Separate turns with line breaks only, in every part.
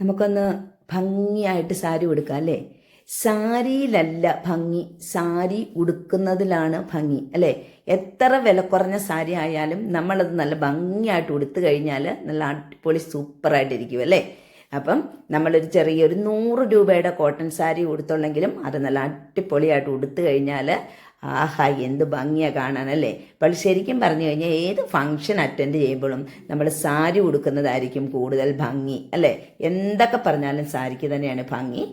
നമുക്കൊന്ന് ഭംഗിയായിട്ട് സാരി ഉടുക്കാം അല്ലേ? സാരിയിലല്ല ഭംഗി. സാരി ഉടുക്കുന്നതിലാണ് ഭംഗി അല്ലേ? എത്ര വില കുറഞ്ഞ സാരി ആയാലും നമ്മളത് നല്ല ഭംഗിയായിട്ട് ഉടുത്തു കഴിഞ്ഞാൽ നല്ല അടിപൊളി സൂപ്പറായിട്ടിരിക്കും അല്ലേ? അപ്പം നമ്മളൊരു ചെറിയൊരു നൂറ് രൂപയുടെ കോട്ടൺ സാരി ഉടുത്തുള്ളെങ്കിലും അത് നല്ല അടിപൊളിയായിട്ട് ഉടുത്തു കഴിഞ്ഞാൽ ആഹാ എന്ത് ഭംഗിയാണ് കാണാനല്ലേ? അപ്പോൾ ശരിക്കും പറഞ്ഞു കഴിഞ്ഞാൽ ഏത് ഫംഗ്ഷൻ അറ്റൻഡ് ചെയ്യുമ്പോഴും നമ്മൾ സാരി ഉടുക്കുന്നതായിരിക്കും കൂടുതൽ ഭംഗി അല്ലേ? എന്തൊക്കെ പറഞ്ഞാലും സാരിക്ക് തന്നെയാണ് ഭംഗി.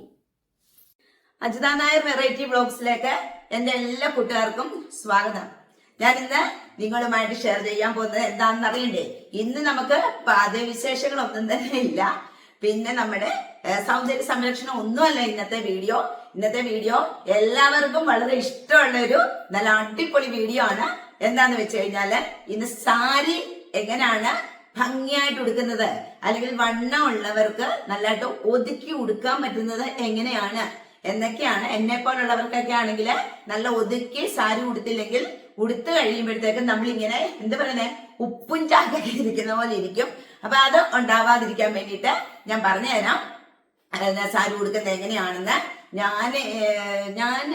അജിത നായർ വെറൈറ്റി ബ്ലോഗ്സിലേക്ക് എന്റെ എല്ലാ കൂട്ടുകാർക്കും സ്വാഗതം. ഞാൻ ഇന്ന് നിങ്ങളുമായിട്ട് ഷെയർ ചെയ്യാൻ പോകുന്നത് എന്താണെന്ന് അറിയണ്ടേ? ഇന്ന് നമുക്ക് പാചകവിശേഷങ്ങളൊന്നും തന്നെ ഇല്ല. പിന്നെ നമ്മുടെ സൗന്ദര്യ സംരക്ഷണം ഒന്നുമല്ല ഇന്നത്തെ വീഡിയോ ഇന്നത്തെ വീഡിയോ എല്ലാവർക്കും വളരെ ഇഷ്ടമുള്ള ഒരു നല്ല അടിപൊളി വീഡിയോ ആണ്. എന്താന്ന് വെച്ച് കഴിഞ്ഞാൽ ഇന്ന് സാരി എങ്ങനെയാണ് ഭംഗിയായിട്ട് ഉടുക്കുന്നത്? അല്ലെങ്കിൽ വണ്ണം ഉള്ളവർക്ക് നല്ലതായിട്ട് ഒതുക്കി ഉടുക്കാൻ പറ്റുന്നത് എങ്ങനെയാണ്? എന്നൊക്കെയാണ് എന്നെ പോലുള്ളവർക്കൊക്കെ ആണെങ്കിൽ നല്ല ഒതുക്കി സാരി ഉടുത്തില്ലെങ്കിൽ ഉടുത്തു കഴിയുമ്പോഴത്തേക്കും നമ്മളിങ്ങനെ എന്ത് പറയുന്നേ? ഉപ്പും ചാക്കൊക്കെ ഇരിക്കുന്ന പോലെ ഇരിക്കും. അപ്പൊ അത് ഉണ്ടാവാതിരിക്കാൻ വേണ്ടിയിട്ട് ഞാൻ പറഞ്ഞു തരാം സാരി ഉടുക്കുന്നത് എങ്ങനെയാണെന്ന് ഞാൻ ഞാൻ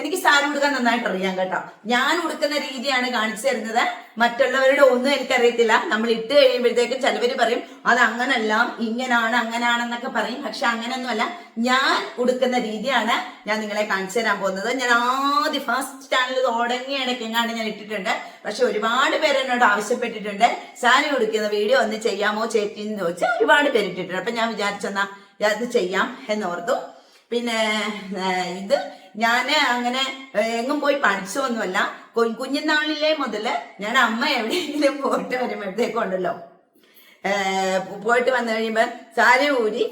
എനിക്ക് സാരി ഉടുക്കാൻ നന്നായിട്ട് അറിയാം കേട്ടോ. ഞാൻ ഉടുക്കുന്ന രീതിയാണ് കാണിച്ചു തരുന്നത്. മറ്റുള്ളവരുടെ ഒന്നും എനിക്കറിയത്തില്ല. നമ്മൾ ഇട്ട് കഴിയുമ്പോഴത്തേക്കും ചിലവർ പറയും അത് അങ്ങനല്ല ഇങ്ങനാണ് അങ്ങനാണെന്നൊക്കെ പറയും. പക്ഷെ അങ്ങനെയൊന്നുമല്ല ഞാൻ ഉടുക്കുന്ന രീതിയാണ് ഞാൻ നിങ്ങളെ കാണിച്ചു തരാൻ പോകുന്നത്. ഞാൻ ആദ്യം ഫസ്റ്റ് ചാനൽ തുടങ്ങിയ ഇടയ്ക്കെങ്ങാണ്ട് ഞാൻ ഇട്ടിട്ടുണ്ട്. പക്ഷെ ഒരുപാട് പേര് എന്നോട് ആവശ്യപ്പെട്ടിട്ടുണ്ട്. സാരി ഉടുക്കുന്ന വീഡിയോ ഒന്ന് ചെയ്യാമോ ചേച്ചി എന്ന് ചോദിച്ചാൽ ഒരുപാട് പേര് ഇട്ടിട്ടുണ്ട്. അപ്പൊ ഞാൻ വിചാരിച്ചെന്നാ അത് ചെയ്യാം എന്നോർത്തു. പിന്നെ ഇത് ഞാൻ അങ്ങനെ എങ്ങും പോയി പഠിച്ചൊന്നുമല്ല. കുഞ്ഞുനാളിലെ മുതൽ ഞാൻ അമ്മ എവിടെയെങ്കിലും പോയിട്ട് വരുമ്പോഴത്തേക്കുണ്ടല്ലോ പോയിട്ട് വന്നു കഴിയുമ്പോൾ സാരി ഊരി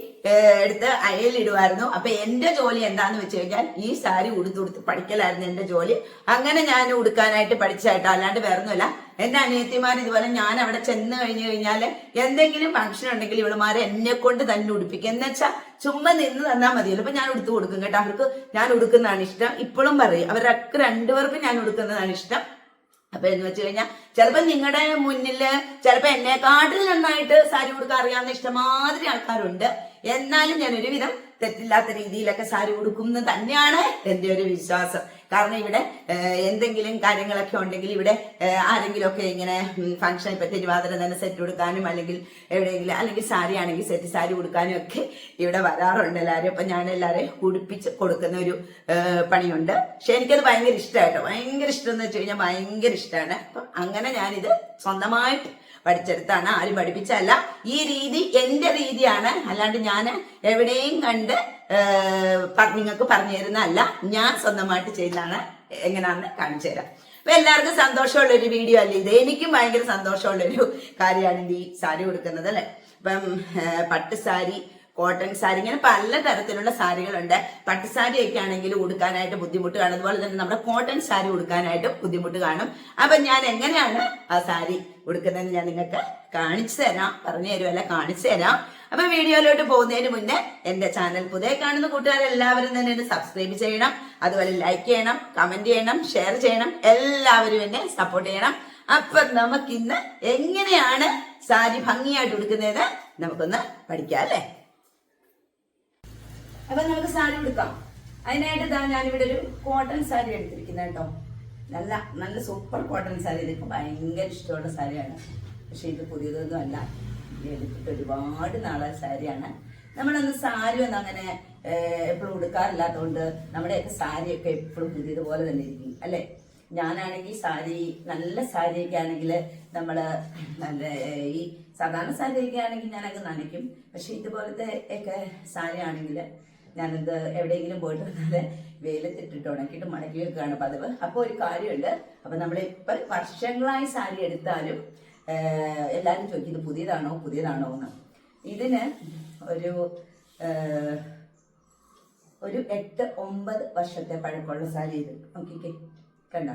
എടുത്ത് അയലിടുമായിരുന്നു അപ്പൊ എന്റെ ജോലി എന്താന്ന് വെച്ച് കഴിഞ്ഞാൽ ഈ സാരി ഉടുത്തുടുത്ത് പഠിക്കലായിരുന്നു എന്റെ ജോലി. അങ്ങനെ ഞാൻ ഉടുക്കാനായിട്ട് പഠിച്ചായിട്ടോ അല്ലാണ്ട് വേറൊന്നുമില്ല. എന്റെ അനിയത്തിമാർ ഇതുപോലെ ഞാൻ അവിടെ ചെന്ന് കഴിഞ്ഞു കഴിഞ്ഞാൽ എന്തെങ്കിലും ഫംഗ്ഷൻ ഉണ്ടെങ്കിൽ ഇവളുമാരെ എന്നെ കൊണ്ട് തന്നെ ഉടുപ്പിക്കും. എന്ന് ചുമ്മാ നിന്ന് തന്നാൽ മതിയല്ലോ. അപ്പൊ ഞാൻ ഉടുത്ത് കൊടുക്കും കേട്ടോ. അവർക്ക് ഞാൻ ഉടുക്കുന്നതാണ് ഇഷ്ടം. ഇപ്പോഴും പറയും അവരൊക്കെ രണ്ടുപേർക്കും ഞാൻ ഉടുക്കുന്നതാണ് ഇഷ്ടം. അപ്പൊ എന്ന് വെച്ച് കഴിഞ്ഞാൽ ചിലപ്പോ നിങ്ങളുടെ മുന്നിൽ ചിലപ്പോ എന്നെക്കാട്ടിൽ നന്നായിട്ട് സാരി കൊടുക്കാൻ അറിയാവുന്ന ഇഷ്ടമാതിരി ആൾക്കാരുണ്ട്. എന്നാലും ഞാൻ ഒരുവിധം തെറ്റില്ലാത്ത രീതിയിലൊക്കെ സാരി ഉടുക്കും എന്ന് തന്നെയാണ് എന്റെ ഒരു വിശ്വാസം. കാരണം ഇവിടെ എന്തെങ്കിലും കാര്യങ്ങളൊക്കെ ഉണ്ടെങ്കിൽ ഇവിടെ ആരെങ്കിലുമൊക്കെ ഇങ്ങനെ ഫംഗ്ഷൻ ഇപ്പൊ തിരുവാതിര തന്നെ സെറ്റ് കൊടുക്കാനും അല്ലെങ്കിൽ എവിടെയെങ്കിലും അല്ലെങ്കിൽ സാരി ആണെങ്കിൽ സെറ്റ് സാരി കൊടുക്കാനും ഒക്കെ ഇവിടെ വരാറുണ്ട് എല്ലാവരും. അപ്പൊ ഞാൻ എല്ലാവരെയും ഉടുപ്പിച്ച് കൊടുക്കുന്ന ഒരു പണിയുണ്ട്. പക്ഷെ എനിക്കത് ഭയങ്കര ഇഷ്ടമായിട്ടോ? ഭയങ്കര ഇഷ്ടം എന്ന് വെച്ച് കഴിഞ്ഞാൽ ഭയങ്കര ഇഷ്ടമാണ്. അപ്പൊ അങ്ങനെ ഞാനിത് സ്വന്തമായിട്ട് പഠിച്ചെടുത്താണ്. ആരും പഠിപ്പിച്ചല്ല ഈ രീതി എന്റെ രീതിയാണ്. അല്ലാണ്ട് ഞാൻ എവിടെയും കണ്ട് നിങ്ങൾക്ക് പറഞ്ഞു തരുന്നതല്ല. ഞാൻ സ്വന്തമായിട്ട് ചെയ്താണ് എങ്ങനെയാണെന്ന് കാണിച്ചു തരാം. അപ്പൊ എല്ലാവർക്കും സന്തോഷമുള്ള ഒരു വീഡിയോ അല്ലേ ഇത്? എനിക്കും ഭയങ്കര സന്തോഷമുള്ളൊരു കാര്യമാണ് ഈ സാരി കൊടുക്കുന്നത് അല്ലെ? ഏഹ്, പട്ട് സാരി കോട്ടൺ സാരി ഇങ്ങനെ പല തരത്തിലുള്ള സാരികളുണ്ട്. പട്ടുസാരി ഒക്കെ ആണെങ്കിൽ ഉടുക്കാനായിട്ട് ബുദ്ധിമുട്ട് കാണും. അതുപോലെ തന്നെ നമ്മുടെ കോട്ടൺ സാരി ഉടുക്കാനായിട്ട് ബുദ്ധിമുട്ട് കാണും. അപ്പൊ ഞാൻ എങ്ങനെയാണ് ആ സാരി ഉടുക്കുന്നതെന്ന് ഞാൻ നിങ്ങൾക്ക് കാണിച്ചു തരാം. പറഞ്ഞു തരുമല്ല കാണിച്ചു തരാം. അപ്പൊ വീഡിയോയിലോട്ട് പോകുന്നതിന് മുന്നേ എന്റെ ചാനൽ പുതിയ കാണുന്ന കൂട്ടുകാരെല്ലാവരും തന്നെ എന്നെ സബ്സ്ക്രൈബ് ചെയ്യണം. അതുപോലെ ലൈക്ക് ചെയ്യണം കമന്റ് ചെയ്യണം ഷെയർ ചെയ്യണം. എല്ലാവരും എന്നെ സപ്പോർട്ട് ചെയ്യണം. അപ്പൊ നമുക്കിന്ന് എങ്ങനെയാണ് സാരി ഭംഗിയായിട്ട് ഉടുക്കുന്നതെന്ന് നമുക്കൊന്ന് പഠിക്കാം അല്ലേ? അപ്പൊ നമുക്ക് സാരി ഉടുക്കാം അതിനായിട്ട് ഇതാ ഞാനിവിടെ ഒരു കോട്ടൺ സാരി എടുത്തിരിക്കുന്നത് കേട്ടോ. നല്ല നല്ല സൂപ്പർ കോട്ടൺ സാരി. ഇതൊക്കെ ഭയങ്കര ഇഷ്ടമുള്ള സാരിയാണ്. പക്ഷെ ഇത് പുതിയതൊന്നും അല്ല. എടുത്തിട്ട് ഒരുപാട് നാളെ സാരിയാണ്. നമ്മളൊന്ന് സാരി ഒന്നും അങ്ങനെ എപ്പോഴും ഉടുക്കാറില്ലാത്തതുകൊണ്ട് നമ്മുടെയൊക്കെ സാരിയൊക്കെ എപ്പോഴും പുതിയതുപോലെ തന്നെ ഇരിക്കും. അല്ലേ? ഞാനാണെങ്കിൽ സാരി നല്ല സാരിയൊക്കെ ആണെങ്കിൽ നമ്മൾ നല്ല ഈ സാധാരണ സാരിയൊക്കെ ആണെങ്കിൽ ഞാനങ്ങ് നനയ്ക്കും. പക്ഷെ ഇതുപോലത്തെ ഒക്കെ സാരി ആണെങ്കിൽ ഞാനിത് എവിടെയെങ്കിലും പോയിട്ട് വന്നാൽ വെയിലത്തിട്ടിട്ട് ഉണക്കിയിട്ട് മടക്കി വെക്കുകയാണ് പതിവ്. അപ്പോൾ ഒരു കാര്യമുണ്ട്. അപ്പോൾ നമ്മൾ ഇപ്പൊ വർഷങ്ങളായി സാരി എടുത്താലും എല്ലാവരും ചോദിക്കും ഇത് പുതിയതാണോ? പുതിയതാണോ? എന്ന്. ഇതിന് ഒരു ഒരു എട്ട് ഒമ്പത് വർഷത്തെ പഴക്കമുള്ള സാരി ഇത്. നോക്കിക്കേ. കണ്ട?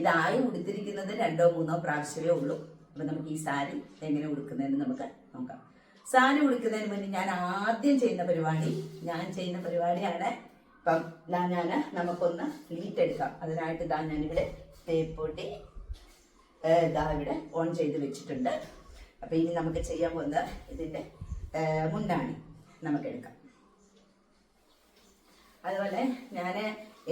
ഇതായി ഉടുത്തിരിക്കുന്നത് രണ്ടോ മൂന്നോ പ്രാവശ്യമേ ഉള്ളൂ. അപ്പൊ നമുക്ക് ഈ സാരി എങ്ങനെ ഉടുക്കുന്നതെന്ന് നമുക്ക് നോക്കാം. സാരി ഉടുക്കുന്നതിന് മുന്നേ ഞാൻ ആദ്യം ചെയ്യുന്ന പരിപാടി ഞാൻ ചെയ്യുന്ന പരിപാടിയാണ്. ഇപ്പം ഞാൻ നമുക്കൊന്ന് ലീറ്റ് എടുക്കാം. അതിനായിട്ട് ഇതാ ഞാനിവിടെ തേപ്പൊട്ടി ഇതാ ഇവിടെ ഓൺ ചെയ്ത് വെച്ചിട്ടുണ്ട്. അപ്പൊ ഇനി നമുക്ക് ചെയ്യാൻ പോകുന്നത് ഇതിന്റെ ഏഹ്, മുണ്ടാണി നമുക്ക് എടുക്കാം അതുപോലെ ഞാൻ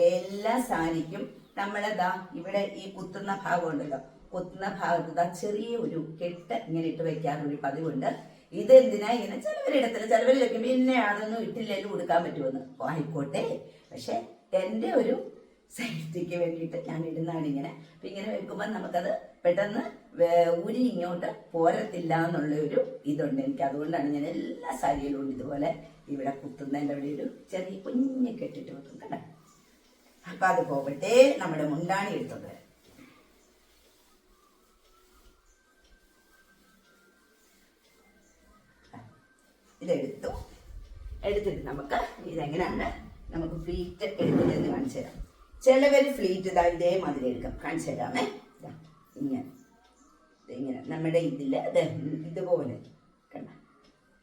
എല്ലാ സാരിക്കും നമ്മളെന്താ ഇവിടെ ഈ കുത്തുന്ന ഭാഗം ഉണ്ടല്ലോ കുത്തുന്ന ഭാഗത്ത് ചെറിയ ഒരു കെട്ട് ഇങ്ങനെ ഇട്ട് വെക്കാറൊരു പതിവുണ്ട്. ഇത് എന്തിനാ ഇങ്ങനെ ചിലവരിടത്തില്ല ചിലവർ വെക്കും? പിന്നെ അതൊന്നും ഇട്ടില്ലെങ്കിലും കൊടുക്കാൻ പറ്റുമെന്ന്. ആയിക്കോട്ടെ. പക്ഷെ എന്റെ ഒരു സേഫ്റ്റിക്ക് വേണ്ടിയിട്ട് ഞാൻ ഇടുന്നതാണ് ഇങ്ങനെ. അപ്പൊ ഇങ്ങനെ വെക്കുമ്പോൾ നമുക്കത് പെട്ടെന്ന് ഊരി ഇങ്ങോട്ട് പോരത്തില്ല എന്നുള്ള ഒരു ഇതുണ്ട് എനിക്ക്. അതുകൊണ്ടാണ് ഞാൻ എല്ലാ സാരിയിലും ഇതുപോലെ ഇവിടെ കുത്തുന്നതിന്റെ അവിടെ ഒരു ചെറിയ കുഞ്ഞ് കെട്ടിട്ട് വെക്കും കേട്ടോ. അപ്പൊ അത് പോകട്ടെ. നമ്മുടെ മുണ്ടാണി എടുത്തോണ്ട് വരാം. ഇതെടുത്തു. എടുത്തിട്ട് നമുക്ക് ഇതെങ്ങനെയാണ്? നമുക്ക് ഫ്ലീറ്റ് എടുക്കുന്നതെന്ന് കാണിച്ചു തരാം. ചിലവർ ഫ്ലീറ്റ് ഇതാ ഇതേമാതിരി എടുക്കാം. കാണിച്ചു തരാമേ. ഇങ്ങനെ. ഇങ്ങനെ. നമ്മുടെ ഇതിൽ ഇതുപോലെ. കണ്ട?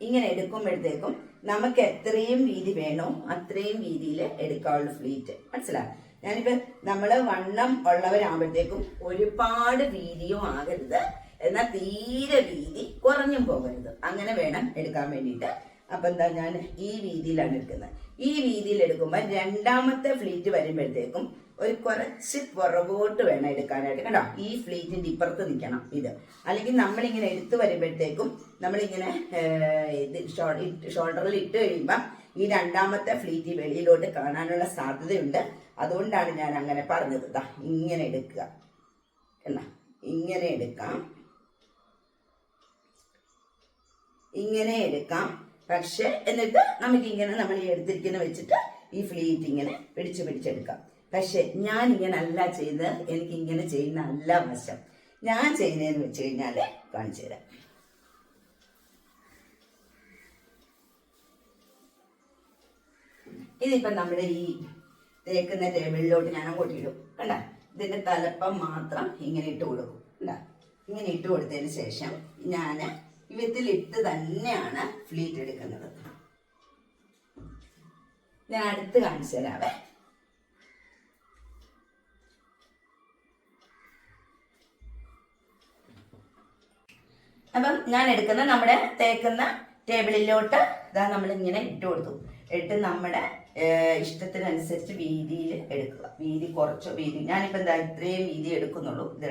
ഇങ്ങനെ എടുക്കുമ്പോഴത്തേക്കും നമുക്ക് എത്രയും വീതി വേണോ അത്രയും വീതിയിൽ എടുക്കാവുള്ള ഫ്ലീറ്റ് മനസ്സിലായോ? ഞാനിപ്പോ നമ്മൾ വണ്ണം ഉള്ളവരാകുമ്പോഴത്തേക്കും ഒരുപാട് വീതിയും ആകരുത്. എന്നാൽ തീരെ വീതി കുറഞ്ഞും പോകരുത്. അങ്ങനെ വേണം എടുക്കാൻ വേണ്ടിയിട്ട്. അപ്പൊ എന്താ ഞാൻ ഈ രീതിയിലാണ് എടുക്കുന്നത്. ഈ രീതിയിൽ എടുക്കുമ്പോൾ രണ്ടാമത്തെ ഫ്ലീറ്റ് വരുമ്പോഴത്തേക്കും ഒരു കുറച്ച് പുറകോട്ട് വേണം എടുക്കാനായിട്ട്. കണ്ടോ? ഈ ഫ്ലീറ്റിന്റെ ഇപ്പുറത്ത് നിൽക്കണം ഇത്. അല്ലെങ്കിൽ നമ്മളിങ്ങനെ എടുത്തു വരുമ്പോഴത്തേക്കും നമ്മളിങ്ങനെ ഇത് ഷോൾഡറിൽ ഇട്ട് കഴിയുമ്പോൾ ഈ രണ്ടാമത്തെ ഫ്ലീറ്റ് വെളിയിലോട്ട് കാണാനുള്ള സാധ്യതയുണ്ട്. അതുകൊണ്ടാണ് ഞാൻ അങ്ങനെ പറഞ്ഞത്. ഇങ്ങനെ എടുക്കുക. എന്നാ ഇങ്ങനെ എടുക്കാം. ഇങ്ങനെ എടുക്കാം. പക്ഷെ എന്നിട്ട് നമുക്ക് ഇങ്ങനെ നമ്മൾ ഈ എടുത്തിരിക്കുന്ന വെച്ചിട്ട് ഈ ഫ്ലീറ്റ് ഇങ്ങനെ പിടിച്ചു പിടിച്ചെടുക്കാം. പക്ഷെ ഞാൻ ഇങ്ങനെ അല്ല ചെയ്ത് എനിക്ക് ഇങ്ങനെ ചെയ്യുന്ന അല്ല വശം ഞാൻ ചെയ്യുന്നതെന്ന് വെച്ച് കഴിഞ്ഞാൽ കാണിച്ചു തരാം. ഇതിപ്പം നമ്മുടെ ഈ തേക്കുന്ന ടേബിളിലോട്ട് ഞാൻ അങ്ങോട്ട് ഇടും. കണ്ട? ഇതിന്റെ തലപ്പം മാത്രം ഇങ്ങനെ ഇട്ട് കൊടുക്കും. കണ്ട? ഇങ്ങനെ ഇട്ട് കൊടുത്തതിന് ശേഷം ഞാൻ ഇവത്തിലിട്ട് തന്നെയാണ് ഫ്ലീറ്റ് എടുക്കുന്നത്. ഞാൻ അടുത്ത് കാണിച്ചു തരാവേ. അപ്പം ഞാൻ എടുക്കുന്ന നമ്മുടെ തേക്കുന്ന ടേബിളിലോട്ട് ഇതാ നമ്മൾ ഇങ്ങനെ ഇട്ട് കൊടുത്തു. ഇട്ട് നമ്മുടെ ഇഷ്ടത്തിനനുസരിച്ച് വീതിയിൽ എടുക്കുക. വീതി കുറച്ച് വീതി ഞാനിപ്പോൾ എന്താ ഇത്രയും വീതി എടുക്കുന്നുള്ളൂ. ഇത്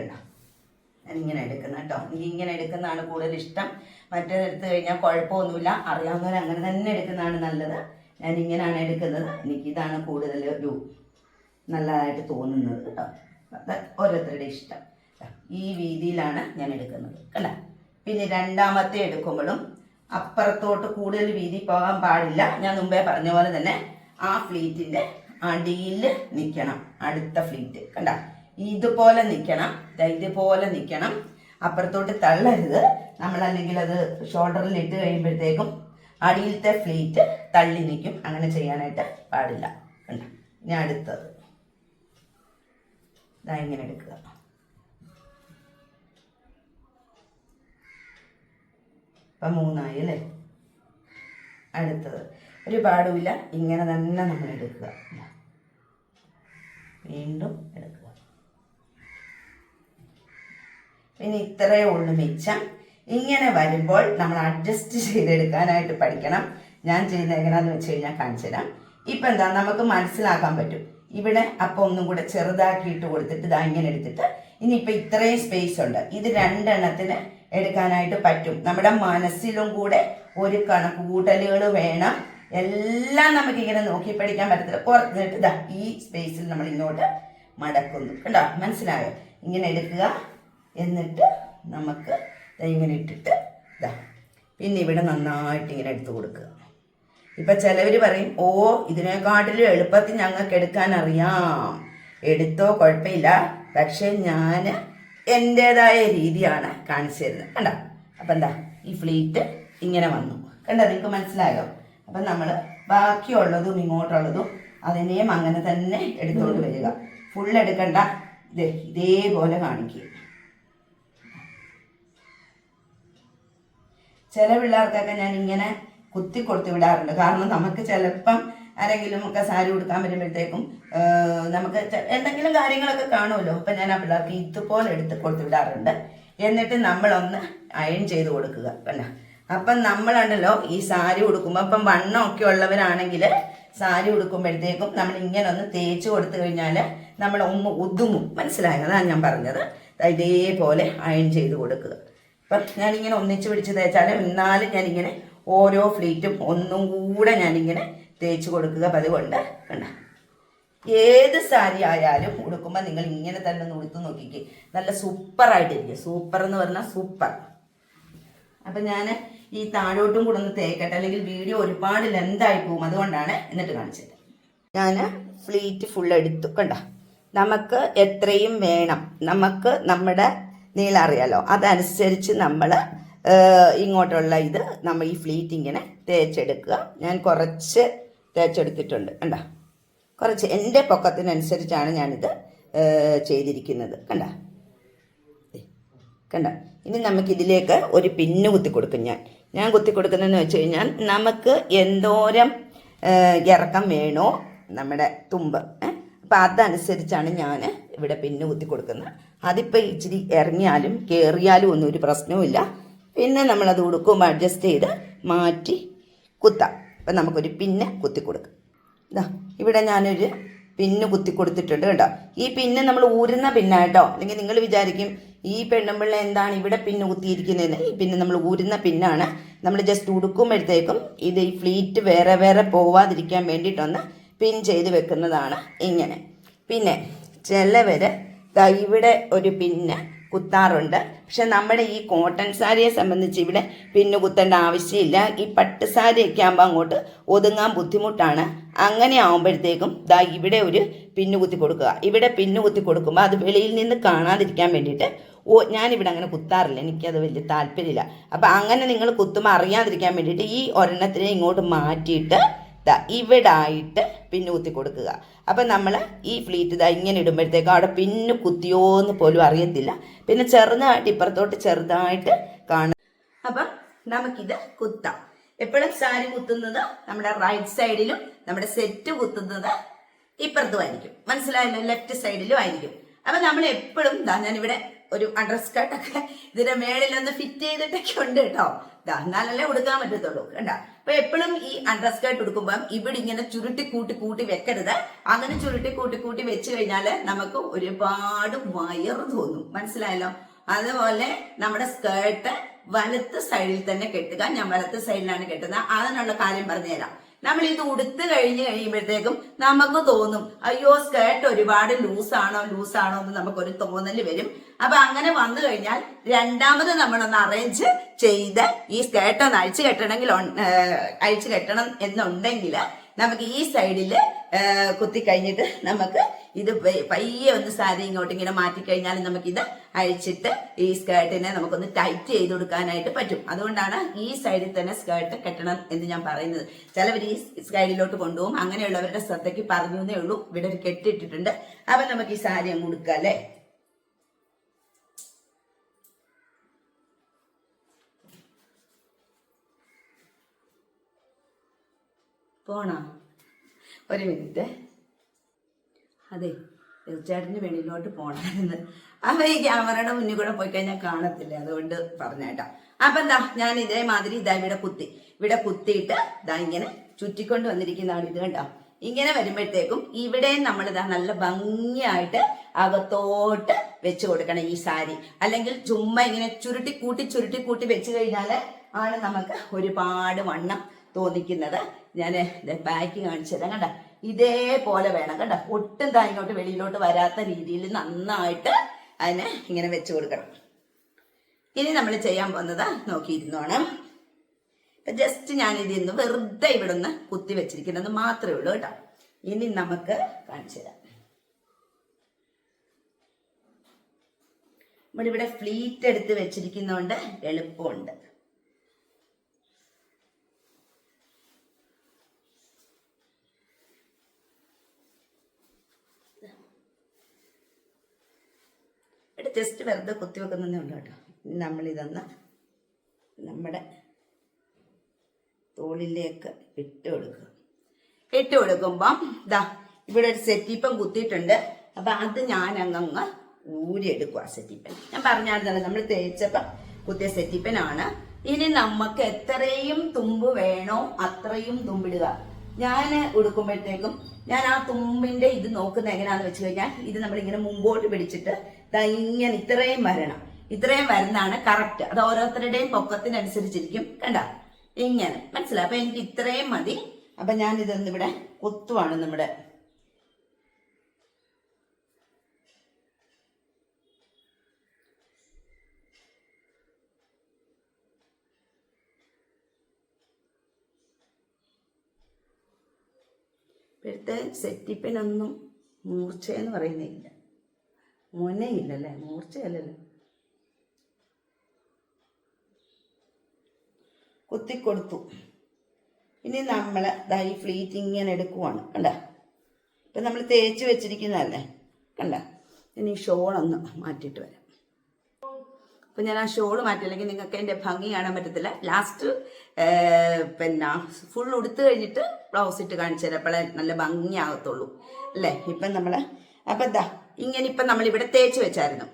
ഞാൻ ഇങ്ങനെ എടുക്കുന്ന കേട്ടോ. എനിക്ക് ഇങ്ങനെ എടുക്കുന്നതാണ് കൂടുതൽ ഇഷ്ടം മറ്റേത് എടുത്തു കഴിഞ്ഞാൽ കുഴപ്പമൊന്നുമില്ല. അറിയാവുന്നവർ അങ്ങനെ തന്നെ എടുക്കുന്നതാണ് നല്ലത്. ഞാൻ ഇങ്ങനെയാണ് എടുക്കുന്നത്. എനിക്കിതാണ് കൂടുതൽ ഒരു നല്ലതായിട്ട് തോന്നുന്നത് കേട്ടോ. അത് ഓരോരുത്തരുടെ ഇഷ്ടം. ഈ രീതിയിലാണ് ഞാൻ എടുക്കുന്നത് അല്ല പിന്നെ രണ്ടാമത്തെ എടുക്കുമ്പോഴും അപ്പുറത്തോട്ട് കൂടുതൽ വീതി പോകാൻ പാടില്ല. ഞാൻ മുമ്പേ പറഞ്ഞ പോലെ തന്നെ ആ ഫ്ലീറ്റിന്റെ അടിയിൽ നിൽക്കണം. അടുത്ത ഫ്ലീറ്റ് കണ്ട? ഇതുപോലെ നിൽക്കണം. ഇതുപോലെ നിൽക്കണം. അപ്പുറത്തോട്ട് തള്ളരുത്. നമ്മൾ അല്ലെങ്കിൽ അത് ഷോൾഡറിൽ ഇട്ട് കഴിയുമ്പോഴത്തേക്കും അടിയിലത്തെ ഫ്ലീറ്റ് തള്ളി നിൽക്കും. അങ്ങനെ ചെയ്യാനായിട്ട് പാടില്ല. കണ്ട? ഞാൻ അടുത്തത്. ഇതാ ഇങ്ങനെ എടുക്കുക. ഇപ്പം മൂന്നായി അല്ലേ? അടുത്തത്. ഒരു പാടുമില്ല ഇങ്ങനെ തന്നെ നമ്മൾ എടുക്കുക. വീണ്ടും എടുക്കുക. പിന്നെ ഇത്രയേ ഉള്ളൂ മിച്ചം. ഇങ്ങനെ വരുമ്പോൾ നമ്മൾ അഡ്ജസ്റ്റ് ചെയ്തെടുക്കാനായിട്ട് പഠിക്കണം. ഞാൻ ചെയ്യുന്നത് എങ്ങനെയാന്ന് വെച്ച് കഴിഞ്ഞാൽ കാണിച്ചു തരാം. ഇപ്പം എന്താ നമുക്ക് മനസ്സിലാക്കാൻ പറ്റും. ഇവിടെ അപ്പം ഒന്നും കൂടെ ചെറുതാക്കിയിട്ട് കൊടുത്തിട്ട് ഇതാ ഇങ്ങനെ എടുത്തിട്ട് ഇനിയിപ്പോൾ ഇത്രയും സ്പേസ് ഉണ്ട്. ഇത് രണ്ടെണ്ണത്തിന് എടുക്കാനായിട്ട് പറ്റും. നമ്മുടെ മനസ്സിലും കൂടെ ഒരു കണക്ക് കൂട്ടലുകൾ വേണം. എല്ലാം നമുക്ക് ഇങ്ങനെ നോക്കി പഠിക്കാൻ പറ്റത്തില്ല. പുറത്ത് ഇതാ ഈ സ്പേസിൽ നമ്മൾ ഇങ്ങോട്ട് മടക്കുന്നു. കണ്ടോ? മനസ്സിലായോ? ഇങ്ങനെ എടുക്കുക. എന്നിട്ട് നമുക്ക് ഇങ്ങനെ ഇട്ടിട്ട് ഇതാ പിന്നെ ഇവിടെ നന്നായിട്ട് ഇങ്ങനെ എടുത്തു കൊടുക്കുക. ഇപ്പൊ ചിലവർ പറയും ഓ ഇതിനെക്കാട്ടിലും എളുപ്പത്തിൽ ഞങ്ങൾക്ക് എടുക്കാൻ അറിയാം. എടുത്തോ കുഴപ്പമില്ല. പക്ഷേ ഞാൻ എന്റേതായ രീതിയാണ് കാണിച്ചു തരുന്നത്. കണ്ട? അപ്പം എന്താ ഈ ഫ്ലീറ്റ് ഇങ്ങനെ വന്നു. കണ്ട നിങ്ങൾക്ക് മനസ്സിലായോ? അപ്പം നമ്മൾ ബാക്കിയുള്ളതും ഇങ്ങോട്ടുള്ളതും അതിനെയും അങ്ങനെ തന്നെ എടുത്തുകൊണ്ട് വരിക. ഫുൾ എടുക്കണ്ട. ഇത് ഇതേപോലെ കാണിക്കുക. ചില പിള്ളേർക്കൊക്കെ ഞാൻ ഇങ്ങനെ കുത്തി കൊടുത്ത് വിടാറുണ്ട്. കാരണം നമുക്ക് ചിലപ്പം ആരെങ്കിലും ഒക്കെ സാരി കൊടുക്കാൻ വരുമ്പോഴത്തേക്കും നമുക്ക് എന്തെങ്കിലും കാര്യങ്ങളൊക്കെ കാണുമല്ലോ. അപ്പം ഞാൻ ആ പിള്ളേർക്ക് ഇതുപോലെ എടുത്ത് കൊടുത്ത് വിടാറുണ്ട്. എന്നിട്ട് നമ്മളൊന്ന് അയൺ ചെയ്ത് കൊടുക്കുക. കണ്ട അപ്പം നമ്മളുണ്ടല്ലോ ഈ സാരി ഉടുക്കുമ്പോൾ അപ്പം വണ്ണമൊക്കെ ഉള്ളവരാണെങ്കിൽ സാരി ഉടുക്കുമ്പോഴത്തേക്കും നമ്മൾ ഇങ്ങനെ ഒന്ന് തേച്ച് കൊടുത്തു കഴിഞ്ഞാൽ നമ്മൾ ഒന്ന് ഒതുങ്ങും മനസ്സിലായതാണ് ഞാൻ പറഞ്ഞത്. ഇതേപോലെ അയൺ ചെയ്ത് കൊടുക്കുക. അപ്പം ഞാനിങ്ങനെ ഒന്നിച്ച് പിടിച്ച് തേച്ചാൽ എന്നാലും ഞാനിങ്ങനെ ഓരോ ഫ്ലീറ്റും ഒന്നും കൂടെ ഞാനിങ്ങനെ തേച്ച് കൊടുക്കുക. പതിവുണ്ട് കണ്ട? ഏത് സാരി ആയാലും ഉടുക്കുമ്പോൾ നിങ്ങൾ ഇങ്ങനെ തന്നെ ഒന്ന് ഉടുത്ത് നോക്കിക്കേ. നല്ല സൂപ്പറായിട്ടിരിക്കും. സൂപ്പർ എന്ന് പറഞ്ഞാൽ സൂപ്പർ. അപ്പം ഞാൻ ഈ താഴോട്ടും കൂടെ ഒന്ന് തേക്കട്ടെ. അല്ലെങ്കിൽ വീഡിയോ ഒരുപാട് ലെന്തായി പോകും. അതുകൊണ്ടാണ് എന്നിട്ട് കാണിച്ചത്. ഞാൻ ഫ്ലീറ്റ് ഫുൾ എടുത്തു. കണ്ട? നമുക്ക് എത്രയും വേണം. നമുക്ക് നമ്മുടെ നീളം അറിയാലോ അതനുസരിച്ച് നമ്മൾ ഇങ്ങോട്ടുള്ള ഇത് നമ്മൾ ഈ ഫ്ലീറ്റ് ഇങ്ങനെ തേച്ചെടുക്കുക. ഞാൻ കുറച്ച് തേച്ചെടുത്തിട്ടുണ്ട്. കണ്ട? കുറച്ച് എന്റെ പൊക്കത്തിനനുസരിച്ചാണ് ഞാനിത് ചെയ്തിരിക്കുന്നത്. കണ്ട? കണ്ട? ഇനി നമുക്കിതിലേക്ക് ഒരു പിന്നു കുത്തി കൊടുക്കും ഞാൻ. ഞാൻ കുത്തി കൊടുക്കുന്നതെന്ന് വെച്ച് കഴിഞ്ഞാൽ നമുക്ക് എന്തോരം ഇറക്കം വേണോ? നമ്മുടെ തുമ്പ് അപ്പം അതനുസരിച്ചാണ് ഞാൻ ഇവിടെ പിന്ന് കുത്തി കൊടുക്കുന്നത് അതിപ്പോൾ ഇച്ചിരി ഇറങ്ങിയാലും കയറിയാലും ഒന്നും ഒരു പ്രശ്നവുമില്ല. പിന്നെ നമ്മളത് ഉടുക്കുമ്പോൾ അഡ്ജസ്റ്റ് ചെയ്ത് മാറ്റി കുത്താം. അപ്പം നമുക്കൊരു പിന്നെ കുത്തി കൊടുക്കാം. ഇതാ ഇവിടെ ഞാനൊരു പിന്ന് കുത്തി കൊടുത്തിട്ടുണ്ട് കേട്ടോ. ഈ പിന്ന് നമ്മൾ ഊരുന്ന പിന്നായിട്ടോ അല്ലെങ്കിൽ നിങ്ങൾ വിചാരിക്കും ഈ പെണ്ണുമ്പിള്ള എന്താണ് ഇവിടെ പിന്ന് കുത്തിയിരിക്കുന്നതെന്ന്. ഈ പിന്ന് നമ്മൾ ഊരുന്ന പിന്നാണ്. നമ്മൾ ജസ്റ്റ് ഉടുക്കുമ്പോഴത്തേക്കും ഇത് ഈ ഫ്ലീറ്റ് വേറെ വേറെ പോവാതിരിക്കാൻ വേണ്ടിയിട്ടൊന്ന് പിൻ ചെയ്ത് വെക്കുന്നതാണ് ഇങ്ങനെ. പിന്നെ ചിലവർ ഇവിടെ ഒരു പിന്നെ കുത്താറുണ്ട്. പക്ഷെ നമ്മുടെ ഈ കോട്ടൺ സാരിയെ സംബന്ധിച്ച് ഇവിടെ പിന്നു കുത്തേണ്ട ആവശ്യമില്ല. ഈ പട്ട് സാരിയൊക്കെ ആകുമ്പോൾ അങ്ങോട്ട് ഒതുങ്ങാൻ ബുദ്ധിമുട്ടാണ്. അങ്ങനെ ആകുമ്പോഴത്തേക്കും ദാ ഇവിടെ ഒരു പിന്നു കുത്തി കൊടുക്കുക. ഇവിടെ പിന്നു കുത്തി കൊടുക്കുമ്പോൾ അത് വെളിയിൽ നിന്ന് കാണാതിരിക്കാൻ വേണ്ടിയിട്ട് ഓ ഞാനിവിടെ അങ്ങനെ കുത്താറില്ല. എനിക്കത് വലിയ താല്പര്യമില്ല. അപ്പം അങ്ങനെ നിങ്ങൾ കുത്തുമ്പോൾ അറിയാതിരിക്കാൻ വേണ്ടിയിട്ട് ഈ ഒരെണ്ണത്തിനെ ഇങ്ങോട്ട് മാറ്റിയിട്ട് ദാ ഇവിടെ ആയിട്ട് പിന്നു കുത്തി കൊടുക്കുക. അപ്പം നമ്മൾ ഈ ഫ്ലീറ്റ് ഇതാ ഇങ്ങനെ ഇടുമ്പോഴത്തേക്കും അവിടെ പിന്നെ കുത്തിയോ എന്ന് പോലും അറിയത്തില്ല. പിന്നെ ചെറുതായിട്ട് ഇപ്പുറത്തോട്ട് ചെറുതായിട്ട് കാണും. അപ്പം നമുക്കിത് കുത്താം. എപ്പോഴും സാരി കുത്തുന്നത്? നമ്മുടെ റൈറ്റ് സൈഡിലും നമ്മുടെ സെറ്റ് കുത്തുന്നത് ഇപ്പുറത്തും ആയിരിക്കും. മനസ്സിലായല്ലോ? ലെഫ്റ്റ് സൈഡിലും ആയിരിക്കും. അപ്പം നമ്മൾ എപ്പോഴും ദാ ഞാനിവിടെ ഒരു അണ്ടർ സ്കർട്ടൊക്കെ ഇതിന്റെ മേളിലൊന്ന് ഫിറ്റ് ചെയ്തിട്ടൊക്കെ ഉണ്ട് കേട്ടോ. എന്നാലല്ലേ കൊടുക്കാൻ പറ്റത്തുള്ളൂ കണ്ട? അപ്പൊ എപ്പോഴും ഈ അണ്ടർസ്കേർട്ട് സ്കേർട്ട് ഉടുക്കുമ്പോൾ ഇവിടെ ഇങ്ങനെ ചുരുട്ടി കൂട്ടി കൂട്ടി വെക്കരുത്. അങ്ങനെ ചുരുട്ടി കൂട്ടി കൂട്ടി വെച്ച് കഴിഞ്ഞാൽ നമുക്ക് ഒരുപാട് വയർ തോന്നും. മനസ്സിലായല്ലോ? അതുപോലെ നമ്മുടെ സ്കേർട്ട് വലത്ത് സൈഡിൽ തന്നെ കെട്ടുക ഞാൻ വലത്ത് സൈഡിലാണ് കെട്ടുന്നത്. അതിനുള്ള കാര്യം പറഞ്ഞുതരാം. നമ്മൾ ഇത് ഉടുത്ത് കഴിഞ്ഞ് കഴിയുമ്പോഴത്തേക്കും നമുക്ക് തോന്നും അയ്യോ സ്കേർട്ട് ഒരുപാട് ലൂസാണോ ലൂസാണോ എന്ന് നമുക്കൊരു തോന്നൽ വരും. അപ്പൊ അങ്ങനെ വന്നു കഴിഞ്ഞാൽ രണ്ടാമത് നമ്മളൊന്ന് അറേഞ്ച് ചെയ്ത് ഈ സ്കേർട്ട് ഒന്ന് അഴിച്ചു കെട്ടണമെങ്കിൽ അഴിച്ചു കെട്ടണം എന്നുണ്ടെങ്കിൽ നമുക്ക് ഈ സൈഡിൽ കുത്തി കഴിഞ്ഞിട്ട് നമുക്ക് ഇത് പയ്യെ ഒന്ന് സാരി ഇങ്ങോട്ട് ഇങ്ങനെ മാറ്റി കഴിഞ്ഞാൽ നമുക്കിത് അഴിച്ചിട്ട് ഈ സ്കേർട്ടിനെ നമുക്കൊന്ന് ടൈറ്റ് ചെയ്ത് കൊടുക്കാനായിട്ട് പറ്റും. അതുകൊണ്ടാണ് ഈ സൈഡിൽ തന്നെ സ്കേർട്ട് കെട്ടണം എന്ന് ഞാൻ പറയുന്നത്. ചിലവർ ഈ സൈഡിലോട്ട് കൊണ്ടുപോകും. അങ്ങനെയുള്ളവരുടെ ശ്രദ്ധയ്ക്ക് പറഞ്ഞു എന്നേ ഉള്ളൂ. ഇവിടെ ഒരു കെട്ടിട്ടിട്ടുണ്ട്. അപ്പൊ നമുക്ക് ഈ സാരി അങ്ങ് കൊടുക്കാം അല്ലേ? പോണോ? ഒരു മിനിറ്റ്. അതെ തീർച്ചയായിട്ടും വെളിയിലോട്ട് പോണായിരുന്നു. അപ്പൊ ഈ ക്യാമറയുടെ മുന്നിൽ കൂടെ പോയി കഴിഞ്ഞാൽ കാണത്തില്ല അതുകൊണ്ട് പറഞ്ഞേട്ടാ അപ്പൊ എന്താ ഞാൻ ഇതേമാതിരി ഇതാ ഇവിടെ കുത്തി. ഇവിടെ കുത്തിയിട്ട് ഇതാ ഇങ്ങനെ ചുറ്റിക്കൊണ്ട് വന്നിരിക്കുന്നതാണ് ഇത് കണ്ടോ? ഇങ്ങനെ വരുമ്പോഴത്തേക്കും ഇവിടെ നമ്മൾ ഇതാ നല്ല ഭംഗിയായിട്ട് അകത്തോട്ട് വെച്ച് കൊടുക്കണം ഈ സാരി. അല്ലെങ്കിൽ ചുമ്മാ ഇങ്ങനെ ചുരുട്ടി കൂട്ടി ചുരുട്ടി കൂട്ടി വെച്ച് കഴിഞ്ഞാൽ ആണ് നമുക്ക് ഒരുപാട് വണ്ണം തോന്നിക്കുന്നത്. ഞാൻ ബാക്ക് കാണിച്ചു തരാം കണ്ട? ഇതേപോലെ വേണം കണ്ട? ഒട്ടും താ ഇങ്ങോട്ട് വെളിയിലോട്ട് വരാത്ത രീതിയിൽ നന്നായിട്ട് അതിനെ ഇങ്ങനെ വെച്ചു കൊടുക്കണം. ഇനി നമ്മൾ ചെയ്യാൻ പോകുന്നത് നോക്കിയിരുന്നോണം. ജസ്റ്റ് ഞാൻ ഇതിൽ നിന്ന് വെറുതെ ഇവിടെ ഒന്ന് കുത്തി വെച്ചിരിക്കുന്നത് മാത്രമേ ഉള്ളൂ കേട്ടോ. ഇനി നമുക്ക് കാണിച്ചു തരാം. നമ്മളിവിടെ ഫ്ലീറ്റ് എടുത്ത് വെച്ചിരിക്കുന്നതുകൊണ്ട് എളുപ്പമുണ്ട്. ഇവിടെ ജസ്റ്റ് വെറുതെ കുത്തി വെക്കുന്നതേ ഉള്ളൂ കേട്ടോ. നമ്മളിതൊന്ന് നമ്മുടെ തോളിലേക്ക് ഇട്ട് കൊടുക്കുക. ഇട്ട് കൊടുക്കുമ്പം ദാ ഇവിടെ ഒരു സെറ്റിപ്പം കുത്തിയിട്ടുണ്ട്. അപ്പൊ അത് ഞാൻ അങ്ങ് ഊരിയെടുക്കുക സെറ്റിപ്പൻ ഞാൻ പറഞ്ഞായിരുന്നല്ലോ നമ്മൾ തേച്ചപ്പം കുത്തിയ സെറ്റിപ്പനാണ് ഇനി നമുക്ക് എത്രയും തുമ്പ് വേണോ അത്രയും തുമ്പിടുക. ഞാൻ ഉടുക്കുമ്പോഴത്തേക്കും ഞാൻ ആ തുമ്പിന്റെ ഇത് നോക്കുന്ന എങ്ങനെയാന്ന് വെച്ച് കഴിഞ്ഞാൽ ഇത് നമ്മൾ ഇങ്ങനെ മുമ്പോട്ട് പിടിച്ചിട്ട് ഇങ്ങനെ ഇത്രയും വരണം. ഇത്രയും വരുന്നതാണ് കറക്റ്റ് അത് ഓരോരുത്തരുടെയും പൊക്കത്തിനനുസരിച്ചിരിക്കും. കണ്ട? ഇങ്ങനെ. മനസ്സിലായി? അപ്പൊ എനിക്ക് ഇത്രയും മതി. അപ്പൊ ഞാൻ ഇതൊന്നിവിടെ കൊത്തുവാണ് നമ്മുടെ ഇപ്പോഴത്തെ സെറ്റിപ്പിനൊന്നും മൂർച്ചയെന്ന് പറയുന്നില്ല മുനയില്ലല്ലേ മൂർച്ചയല്ലല്ലോ. കുത്തിക്കൊടുത്തു. ഇനി നമ്മൾ ഈ ഫ്ലീറ്റ് ഇങ്ങനെ എടുക്കുവാണ്. കണ്ട? ഇപ്പം നമ്മൾ തേച്ച് വെച്ചിരിക്കുന്നതല്ലേ? കണ്ട? ഇനി ഷോളൊന്ന് മാറ്റിയിട്ട് വരാം. അപ്പം ഞാൻ ആ ഷോൾ മാറ്റില്ലെങ്കിൽ നിങ്ങൾക്ക് എന്റെ ഭംഗി കാണാൻ പറ്റത്തില്ല. ലാസ്റ്റ് പിന്നെ ഫുൾ ഉടുത്ത് കഴിഞ്ഞിട്ട് ബ്ലൗസ് ഇട്ട് കാണിച്ചു തരാം. നല്ല ഭംഗിയാകത്തുള്ളൂ. അല്ലേ? ഇപ്പം നമ്മൾ അപ്പം എന്താ ഇങ്ങനെ ഇപ്പം നമ്മൾ ഇവിടെ തേച്ച് വെച്ചായിരുന്നു.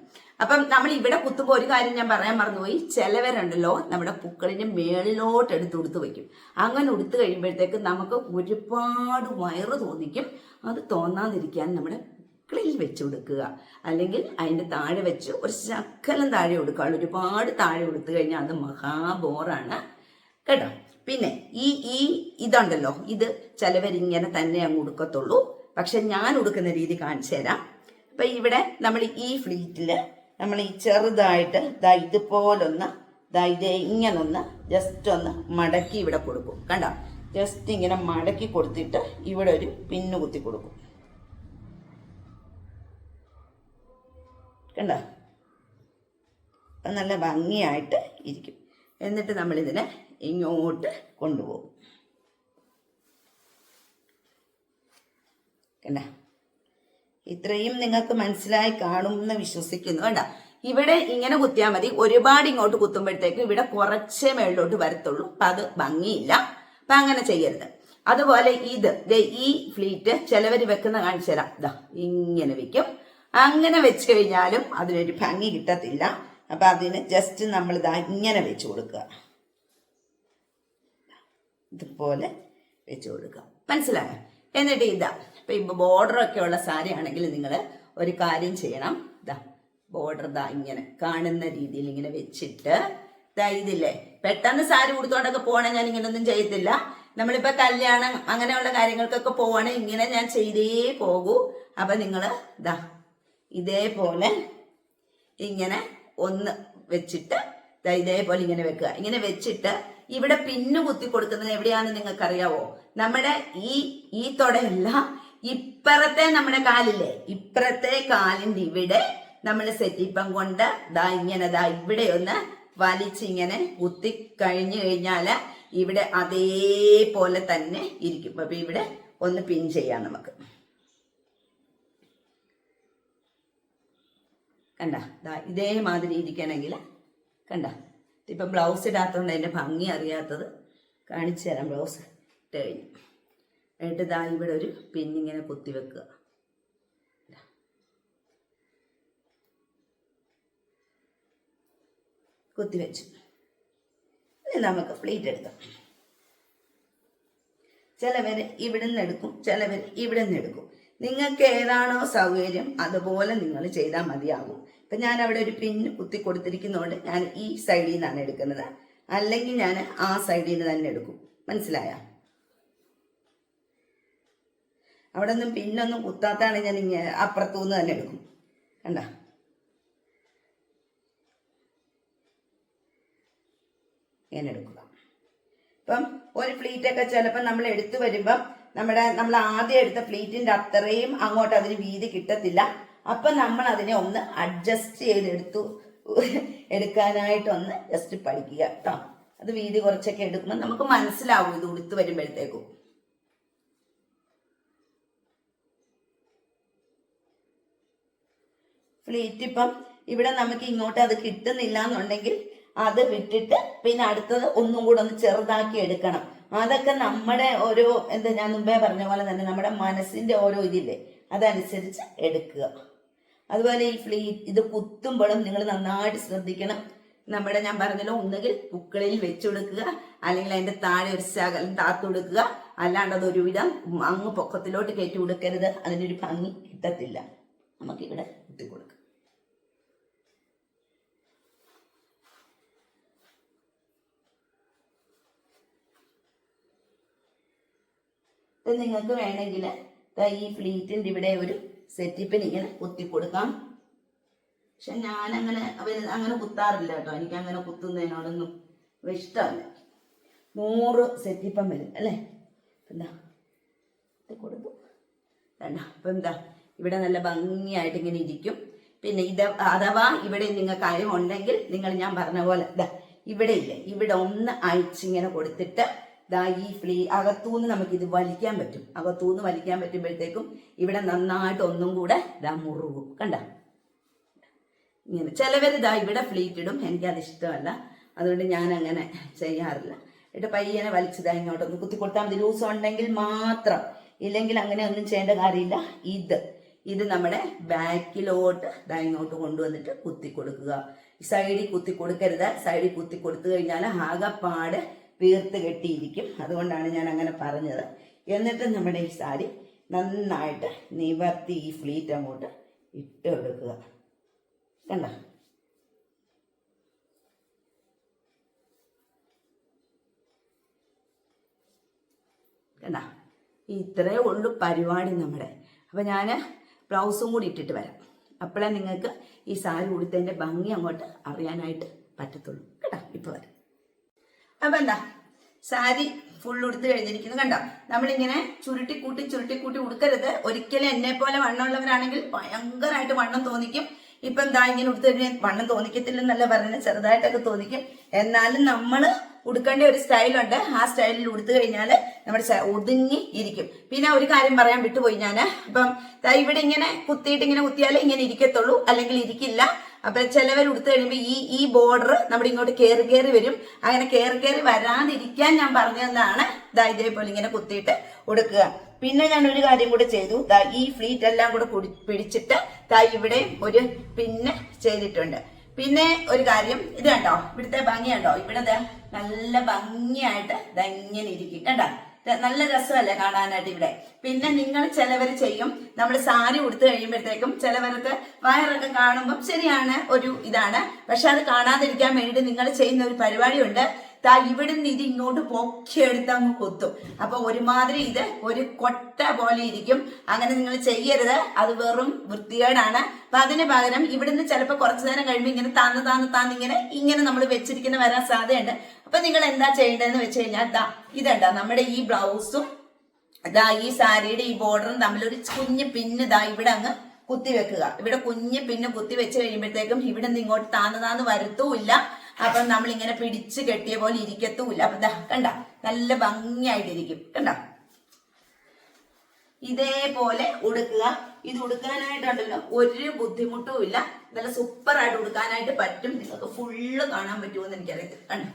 അപ്പം നമ്മൾ ഇവിടെ കുത്തുമ്പോൾ ഒരു കാര്യം ഞാൻ പറയാൻ മറന്നുപോയി. ചിലവരുണ്ടല്ലോ നമ്മുടെ പൂക്കളിന്റെ മേളിലോട്ട് എടുത്ത് ഉടുത്ത് വയ്ക്കും. അങ്ങനെ ഉടുത്ത് കഴിയുമ്പോഴത്തേക്ക് നമുക്ക് ഒരുപാട് വയറ് തോന്നിക്കും. അത് തോന്നാതിരിക്കാൻ നമ്മുടെ പൂക്കളിൽ വെച്ച് കൊടുക്കുക. അല്ലെങ്കിൽ അതിന്റെ താഴെ വെച്ച് ഒരു ശക്കലം താഴെ കൊടുക്കുക. ഒരുപാട് താഴെ കൊടുത്തു കഴിഞ്ഞാൽ അത് മഹാബോറാണ് കേട്ടോ? പിന്നെ ഈ ഈ ഇതുണ്ടല്ലോ. ഇത് ചിലവരിങ്ങനെ തന്നെ അങ്ങ് ഉടുക്കത്തുള്ളൂ. പക്ഷെ ഞാൻ ഉടുക്കുന്ന രീതി കാണിച്ചു തരാം. അപ്പൊ ഇവിടെ നമ്മൾ ഈ ഫ്ലീറ്റിൽ നമ്മൾ ഈ ചെറുതായിട്ട് ദാ ഇതുപോലൊന്ന് ദാ ഇത് ഇങ്ങനൊന്ന് ജസ്റ്റ് ഒന്ന് മടക്കി ഇവിടെ കൊടുക്കും. കണ്ട? ജസ്റ്റ് ഇങ്ങനെ മടക്കി കൊടുത്തിട്ട് ഇവിടെ ഒരു പിന്നു കുത്തി കൊടുക്കും. കണ്ട? അപ്പം നല്ല ഭംഗിയായിട്ട് ഇരിക്കും. എന്നിട്ട് നമ്മളിതിനെ ഇങ്ങോട്ട് കൊണ്ടുപോകും. കണ്ട? ഇത്രയും നിങ്ങൾക്ക് മനസ്സിലായി കാണും എന്ന് വിശ്വസിക്കുന്നു കണ്ട? ഇവിടെ ഇങ്ങനെ കുത്തിയാൽ മതി. ഒരുപാട് ഇങ്ങോട്ട് കുത്തുമ്പോഴത്തേക്ക് ഇവിടെ കുറച്ചേ മേളിലോട്ട് വരത്തുള്ളൂ. അപ്പൊ അത് ഭംഗിയില്ല. അപ്പൊ അങ്ങനെ ചെയ്യരുത്. അതുപോലെ ഇത് ഈ ഫ്ലീറ്റ് ചിലവർ വെക്കുന്ന കാണിച്ചു തരാം. ഇതാ ഇങ്ങനെ വെക്കും. അങ്ങനെ വെച്ച് കഴിഞ്ഞാലും അതിനൊരു ഭംഗി കിട്ടത്തില്ല. അപ്പം അതിന് ജസ്റ്റ് നമ്മൾ ഇതാ ഇങ്ങനെ വെച്ച് കൊടുക്കുക. ഇതുപോലെ വെച്ച് കൊടുക്കുക. മനസ്സിലായോ? എന്നിട്ട് ഇതാ ഇപ്പം ബോർഡർ ഒക്കെ ഉള്ള സാരി ആണെങ്കിൽ നിങ്ങൾ ഒരു കാര്യം ചെയ്യണം. ഇതാ ബോർഡർ ഇതാ ഇങ്ങനെ കാണുന്ന രീതിയിൽ ഇങ്ങനെ വെച്ചിട്ട് ഇതാ ഇതില്ലേ പെട്ടെന്ന് സാരി ഉടുത്തോണ്ടൊക്കെ പോകണേ ഞാൻ ഇങ്ങനൊന്നും ചെയ്യത്തില്ല. നമ്മളിപ്പോൾ കല്യാണം അങ്ങനെയുള്ള കാര്യങ്ങൾക്കൊക്കെ പോവാണെങ്കിൽ ഇങ്ങനെ ഞാൻ ചെയ്തേ പോകൂ. അപ്പം നിങ്ങൾ ദാ ഇതേപോലെ ഇങ്ങനെ ഒന്ന് വെച്ചിട്ട് ഇതേപോലെ ഇങ്ങനെ വെക്കുക. ഇങ്ങനെ വെച്ചിട്ട് ഇവിടെ പിന്നു കുത്തി കൊടുക്കുന്നത് എവിടെയാണെന്ന് നിങ്ങൾക്ക് അറിയാവോ നമ്മുടെ ഈ ഈ തൊടയല്ല ഇപ്പുറത്തെ നമ്മുടെ കാലില്ലേ? ഇപ്പുറത്തെ കാലിന്റെ ഇവിടെ നമ്മൾ സെറ്റിപ്പം കൊണ്ട് ദാ ഇങ്ങനെ ദാ ഇവിടെ ഒന്ന് വലിച്ചിങ്ങനെ കുത്തി കഴിഞ്ഞു കഴിഞ്ഞാൽ ഇവിടെ അതേപോലെ തന്നെ ഇരിക്കും. അപ്പൊ ഇവിടെ ഒന്ന് പിൻ ചെയ്യാം നമുക്ക്. കണ്ട? ഇതേമാതിരി ഇരിക്കണമെങ്കിൽ കണ്ട? ഇപ്പം ബ്ലൗസ് ഇടാത്തതുകൊണ്ട് അതിന്റെ ഭംഗി അറിയാത്തത് കാണിച്ചു തരാം. ബ്ലൗസ് ഇട്ട് കഴിഞ്ഞു. എന്നിട്ട് ദാ ഇവിടെ ഒരു പിന്നിങ്ങനെ കുത്തി വെക്കുക. കുത്തി വെച്ചു. ഇനി നമുക്ക് പ്ലേറ്റ് എടുക്കാം. ചിലവർ ഇവിടെ നിന്ന് എടുക്കും ചിലവർ ഇവിടെ നിന്ന് എടുക്കും. നിങ്ങൾക്ക് ഏതാണോ സൗകര്യം അതുപോലെ നിങ്ങൾ ചെയ്താൽ മതിയാകും. ഇപ്പൊ ഞാൻ അവിടെ ഒരു പിന്ന് കുത്തി കൊടുത്തിരിക്കുന്നതുകൊണ്ട് ഞാൻ ഈ സൈഡിൽ നിന്നാണ് എടുക്കുന്നത്. അല്ലെങ്കിൽ ഞാൻ ആ സൈഡിൽ നിന്ന് തന്നെ എടുക്കും. മനസ്സിലായ? അവിടെ നിന്നും പിന്നൊന്നും കുത്താത്താണ് ഞാൻ ഇങ്ങനെ അപ്പുറത്തുനിന്ന് തന്നെ എടുക്കും. കണ്ട? ഇങ്ങനെ എടുക്കുക. ഇപ്പം ഒരു ഫ്ലീറ്റ് ഒക്കെ ചിലപ്പോൾ നമ്മൾ എടുത്തു വരുമ്പം നമ്മുടെ നമ്മൾ ആദ്യം എടുത്ത പ്ലേറ്റിന്റെ അത്രയും അങ്ങോട്ട് അതിന് വീതി കിട്ടത്തില്ല. അപ്പൊ നമ്മൾ അതിനെ ഒന്ന് അഡ്ജസ്റ്റ് ചെയ്തെടുത്തു. എടുക്കാനായിട്ടൊന്ന് ജസ്റ്റ് പഠിക്കുക കേട്ടോ അത് വീതി കുറച്ചൊക്കെ എടുക്കുമ്പോൾ നമുക്ക് മനസ്സിലാവും ഇത് ഉടുത്ത് വരുമ്പോഴത്തേക്കും. പ്ലേറ്റ് ഇപ്പം ഇവിടെ നമുക്ക് ഇങ്ങോട്ട് അത് കിട്ടുന്നില്ല എന്നുണ്ടെങ്കിൽ അത് വിട്ടിട്ട് പിന്നെ അടുത്തത് ഒന്നും കൂടെ ഒന്ന് ചെറുതാക്കി എടുക്കണം. അതൊക്കെ നമ്മുടെ ഓരോ എന്താ ഞാൻ മുമ്പേ പറഞ്ഞ പോലെ തന്നെ നമ്മുടെ മനസ്സിന്റെ ഓരോ ഇതില്ലേ അതനുസരിച്ച് എടുക്കുക. അതുപോലെ ഈ ഫ്ലീ ഇത് കുത്തുമ്പോഴും നിങ്ങൾ നന്നായിട്ട് ശ്രദ്ധിക്കണം. നമ്മുടെ ഞാൻ പറഞ്ഞല്ലോ ഒന്നുകിൽ പുക്കളിൽ വെച്ചു കൊടുക്കുക അല്ലെങ്കിൽ അതിന്റെ താഴെ ഒരു ശകലം താത്തു കൊടുക്കുക. അല്ലാണ്ട് അത് ഒരുവിധം അങ്ങ് പൊക്കത്തിലോട്ട് കയറ്റി കൊടുക്കരുത്. അതിനൊരു ഭംഗി കിട്ടത്തില്ല. നമുക്കിവിടെ കുത്തി കൊടുക്കാം ഇത് നിങ്ങൾക്ക് വേണമെങ്കിൽ ഈ ഫ്ലീറ്റിന്റെ ഇവിടെ ഒരു സെറ്റിപ്പിന് ഇങ്ങനെ കുത്തി കൊടുക്കാം. പക്ഷെ ഞാനങ്ങനെ അവർ അങ്ങനെ കുത്താറില്ല കേട്ടോ. എനിക്ക് അങ്ങനെ കുത്തുന്നതിനോടൊന്നും ഇഷ്ടമല്ല. നൂറ് സെറ്റിപ്പം വരും അല്ലേ? എന്താ കൊടുത്തു. വേണ്ട അപ്പം എന്താ ഇവിടെ നല്ല ഭംഗിയായിട്ട് ഇങ്ങനെ ഇരിക്കും. പിന്നെ ഇത് അഥവാ ഇവിടെ നിങ്ങൾക്ക് അയവുണ്ടെങ്കിൽ നിങ്ങൾ ഞാൻ പറഞ്ഞ പോലെ ഇവിടെ ഇല്ല. ഇവിടെ ഒന്ന് അയച്ചിങ്ങനെ കൊടുത്തിട്ട് ദാ ഈ ഫ്ലീ അകത്തൂന്ന് നമുക്ക് ഇത് വലിക്കാൻ പറ്റും. അകത്തൂന്ന് വലിക്കാൻ പറ്റുമ്പോഴത്തേക്കും ഇവിടെ നന്നായിട്ട് ഒന്നും കൂടെ ദാ മുറുകും. കണ്ട? ഇങ്ങനെ. ചിലവർ ദാ ഇവിടെ ഫ്ലീറ്റ് ഇടും. എനിക്കത് ഇഷ്ടമല്ല. അതുകൊണ്ട് ഞാൻ അങ്ങനെ ചെയ്യാറില്ല. എന്നിട്ട് പയ്യനെ വലിച്ചതാ ഇങ്ങോട്ടൊന്ന് കുത്തി കൊടുത്താൽ മതി. ലൂസ് ഉണ്ടെങ്കിൽ മാത്രം. ഇല്ലെങ്കിൽ അങ്ങനെ ഒന്നും ചെയ്യേണ്ട കാര്യമില്ല. ഇത്. ഇത് നമ്മുടെ ബാക്കിലോട്ട് ദാ ഇങ്ങോട്ട് കൊണ്ടുവന്നിട്ട് കുത്തി കൊടുക്കുക സൈഡിൽ കുത്തി കൊടുക്കരുത് സൈഡിൽ കുത്തി കൊടുത്തു കഴിഞ്ഞാൽ ആകെപ്പാട് വീർത്ത് കെട്ടിയിരിക്കും. അതുകൊണ്ടാണ് ഞാൻ അങ്ങനെ പറഞ്ഞത്. എന്നിട്ട് നമ്മുടെ ഈ സാരി നന്നായിട്ട് നിവർത്തി ഈ ഫ്ലീറ്റ് അങ്ങോട്ട് ഇട്ട് കൊടുക്കുക കണ്ട? കണ്ട? ഇത്രയേ ഉള്ളൂ പരിപാടി നമ്മുടെ. അപ്പം ഞാൻ ബ്ലൗസും കൂടി ഇട്ടിട്ട് വരാം. അപ്പോഴേ നിങ്ങൾക്ക് ഈ സാരി ഉടുത്തതിന്റെ ഭംഗി അങ്ങോട്ട് അറിയാനായിട്ട് പറ്റത്തുള്ളൂ. കേട്ടോ ഇപ്പോൾ വരാം. അപ്പം എന്താ? സാരി ഫുൾ ഉടുത്ത് കഴിഞ്ഞിരിക്കുന്നു കണ്ടോ? നമ്മളിങ്ങനെ ചുരുട്ടി കൂട്ടി ചുരുട്ടി കൂട്ടി ഉടുക്കരുത്. ഒരിക്കലും എന്നെ പോലെ വണ്ണമുള്ളവരാണെങ്കിൽ ഭയങ്കരമായിട്ട് വണ്ണം തോന്നിക്കും. ഇപ്പം എന്താ ഇങ്ങനെ ഉടുത്ത് കഴിഞ്ഞാൽ വണ്ണം തോന്നിക്കത്തില്ലെന്നല്ല പറയുന്നത് ചെറുതായിട്ടൊക്കെ തോന്നിക്കും. എന്നാലും നമ്മൾ ഉടുക്കേണ്ട ഒരു സ്റ്റൈലുണ്ട്. ആ സ്റ്റൈലിൽ ഉടുത്തു കഴിഞ്ഞാൽ നമ്മുടെ ഒതുങ്ങി ഇരിക്കും. പിന്നെ ഒരു കാര്യം പറയാൻ വിട്ടുപോയി ഞാൻ അപ്പം ഇവിടെ ഇങ്ങനെ കുത്തിയിട്ട് ഇങ്ങനെ കുത്തിയാലേ ഇങ്ങനെ ഇരിക്കത്തുള്ളൂ. അല്ലെങ്കിൽ ഇരിക്കില്ല. അപ്പൊ ചിലവർ ഉടുത്ത് കഴിയുമ്പോൾ ഈ ഈ ബോർഡർ നമ്മുടെ ഇങ്ങോട്ട് കയറി കയറി വരും. അങ്ങനെ കയറി കയറി വരാതിരിക്കാൻ ഞാൻ പറഞ്ഞതാണ് ദാ ഇതേപോലെ ഇങ്ങനെ കുത്തിയിട്ട് ഉടുക്കുക. പിന്നെ ഞാൻ ഒരു കാര്യം കൂടെ ചെയ്തു. ദാ ഈ ഫ്ലീറ്റ് എല്ലാം കൂടെ പിടിച്ചിട്ട് ദാ ഇവിടെ ഒരു പിന്നെ ചെയ്തിട്ടുണ്ട്. പിന്നെ ഒരു കാര്യം ഇത് കണ്ടോ? ഇവിടുത്തെ ഭംഗി കണ്ടോ? ഇവിടെ നല്ല ഭംഗിയായിട്ട് ദാ ഇങ്ങനെ ഇരിക്കും. കണ്ടോ? നല്ല രസമല്ലേ കാണാനായിട്ട് ഇവിടെ. പിന്നെ നിങ്ങൾ ചിലവർ ചെയ്യും. നമ്മൾ സാരി ഉടുത്തു കഴിയുമ്പോഴത്തേക്കും ചിലവർക്ക് വയറൊക്കെ കാണുമ്പം ശരിയാണ് ഒരു ഇതാണ്. പക്ഷെ അത് കാണാതിരിക്കാൻ വേണ്ടി നിങ്ങൾ ചെയ്യുന്ന ഒരു പരിപാടിയുണ്ട്. താ ഇവിടെ നിന്ന് ഇത് ഇങ്ങോട്ട് പൊക്കിയെടുത്ത് അങ്ങ് കൊത്തും. അപ്പൊ ഒരുമാതിരി ഇത് ഒരു കൊട്ട പോലെ ഇരിക്കും. അങ്ങനെ നിങ്ങൾ ചെയ്യരുത്. അത് വെറും വൃത്തികേടാണ്. അപ്പൊ അതിന് പകരം ഇവിടുന്ന് ചിലപ്പോൾ കുറച്ചു നേരം കഴിയുമ്പോൾ ഇങ്ങനെ താന്ന് താന്ന് താന്ന് ഇങ്ങനെ ഇങ്ങനെ നമ്മൾ വെച്ചിരിക്കുന്ന വരാൻ സാധ്യതയുണ്ട്. അപ്പൊ നിങ്ങൾ എന്താ ചെയ്യേണ്ടതെന്ന് വെച്ച് കഴിഞ്ഞാൽ ദാ ഇതണ്ട നമ്മുടെ ഈ ബ്ലൗസും ദാ ഈ സാരിയുടെ ഈ ബോർഡറും തമ്മിൽ ഒരു കുഞ്ഞ് പിന്ന് ദാ ഇവിടെ അങ്ങ് കുത്തി വെക്കുക. ഇവിടെ കുഞ്ഞ് പിന്ന് കുത്തി വെച്ച് കഴിയുമ്പോഴത്തേക്കും ഇവിടെ നിന്ന് ഇങ്ങോട്ട് താന്ന് താന്ന് വരുത്തുമില്ല അപ്പം നമ്മൾ ഇങ്ങനെ പിടിച്ച് കെട്ടിയ പോലെ ഇരിക്കത്തുമില്ല അപ്പൊ ദാ കണ്ട നല്ല ഭംഗിയായിട്ടിരിക്കും. കണ്ട? ഇതേപോലെ ഉടുക്കുക. ഇത് ഉടുക്കാനായിട്ടുണ്ടല്ലോ ഒരു ബുദ്ധിമുട്ടും ഇല്ല. നല്ല സൂപ്പറായിട്ട് ഉടുക്കാനായിട്ട് പറ്റും. നിങ്ങൾക്ക് ഫുള്ള് കാണാൻ പറ്റുമെന്ന് എനിക്കറിയത്തില്ല. കണ്ടോ?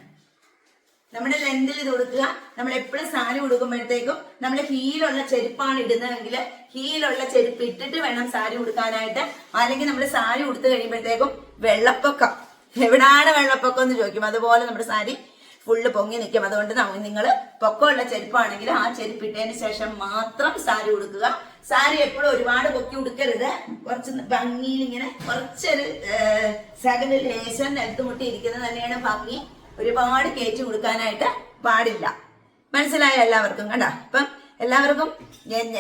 നമ്മുടെ ലെന്തിൽ ഇത് കൊടുക്കുക. നമ്മൾ എപ്പോഴും സാരി ഉടുക്കുമ്പോഴത്തേക്കും നമ്മൾ ഹീലുള്ള ചെരുപ്പാണ് ഇടുന്നതെങ്കിൽ ഹീലുള്ള ചെരുപ്പ് ഇട്ടിട്ട് വേണം സാരി ഉടുക്കാനായിട്ട്. അല്ലെങ്കിൽ നമ്മൾ സാരി ഉടുത്തു കഴിയുമ്പോഴത്തേക്കും വെള്ളപ്പൊക്കം. എവിടാണ് വെള്ളപ്പൊക്കം എന്ന് ചോദിക്കും. അതുപോലെ നമ്മുടെ സാരി ഫുള്ള് പൊങ്ങി നിൽക്കും. അതുകൊണ്ട് നിങ്ങൾ പൊക്കമുള്ള ചെരുപ്പാണെങ്കിൽ ആ ചെരുപ്പ് ഇട്ടതിന് ശേഷം മാത്രം സാരി ഉടുക്കുക. സാരി എപ്പോഴും ഒരുപാട് പൊക്കി ഉടുക്കരുത്. കുറച്ച് ഭംഗിയിൽ ഇങ്ങനെ കുറച്ചൊരു സകല ലേശം നിലത്ത് മുട്ടി ഇരിക്കുന്നത് തന്നെയാണ് ഭംഗി. ഒരുപാട് കയറ്റി കൊടുക്കാനായിട്ട് പാടില്ല. മനസ്സിലായ എല്ലാവർക്കും? കണ്ട? ഇപ്പം എല്ലാവർക്കും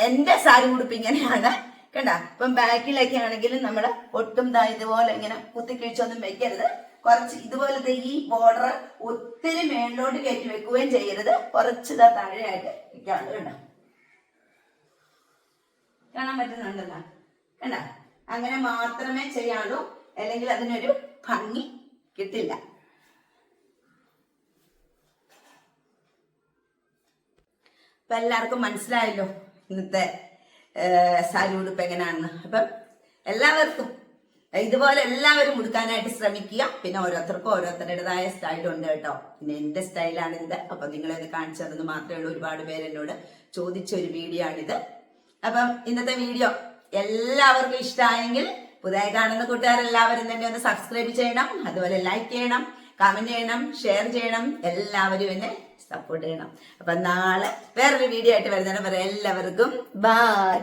എന്റെ സാരി ഉടുപ്പ് ഇങ്ങനെയാണ്. കണ്ട? ഇപ്പം ബാക്കിലൊക്കെ ആണെങ്കിലും നമ്മൾ ഒട്ടും ദാ ഇതുപോലെ ഇങ്ങനെ കുത്തിക്കിഴിച്ചൊന്നും വെക്കരുത്. കുറച്ച് ഇതുപോലത്തെ ഈ ബോർഡർ ഒത്തിരി മേളിലോട്ട് കയറ്റി വെക്കുകയും ചെയ്യരുത്. കുറച്ച് ഇതാ താഴെയായിട്ട് വെക്കാണ് കണ്ട? കാണാൻ പറ്റുന്നുണ്ടല്ലോ. കണ്ട? അങ്ങനെ മാത്രമേ ചെയ്യാവൂ അല്ലെങ്കിൽ അതിനൊരു ഭംഗി കിട്ടില്ല. അപ്പൊ എല്ലാവർക്കും മനസ്സിലായല്ലോ ഇന്നത്തെ സാരി ഉടുപ്പ് എങ്ങനെയാണെന്ന്. അപ്പം എല്ലാവർക്കും ഇതുപോലെ എല്ലാവരും ഉടുക്കാനായിട്ട് ശ്രമിക്കുക. പിന്നെ ഓരോരുത്തർക്കും ഓരോരുത്തരുടേതായ സ്റ്റൈലുണ്ട് കേട്ടോ. പിന്നെ എന്റെ സ്റ്റൈലാണ് ഇത്. അപ്പൊ നിങ്ങൾ ഇത് കാണിച്ചു തന്നത് മാത്രമേ ഉള്ളൂ. ഒരുപാട് പേര് എന്നോട് ചോദിച്ച ഒരു വീഡിയോ ആണിത്. അപ്പം ഇന്നത്തെ വീഡിയോ എല്ലാവർക്കും ഇഷ്ടമായെങ്കിൽ പുതിയ കാണുന്ന കൂട്ടുകാരെല്ലാവരും തന്നെ ഒന്ന് സബ്സ്ക്രൈബ് ചെയ്യണം. അതുപോലെ ലൈക്ക് ചെയ്യണം. കമന്റ് ചെയ്യണം ഷെയർ ചെയ്യണം എല്ലാവരും എന്നെ സപ്പോർട്ട് ചെയ്യണം. അപ്പൊ നാളെ വേറൊരു വീഡിയോ ആയിട്ട് വരുന്നതിന് പറയാം. എല്ലാവർക്കും ബൈ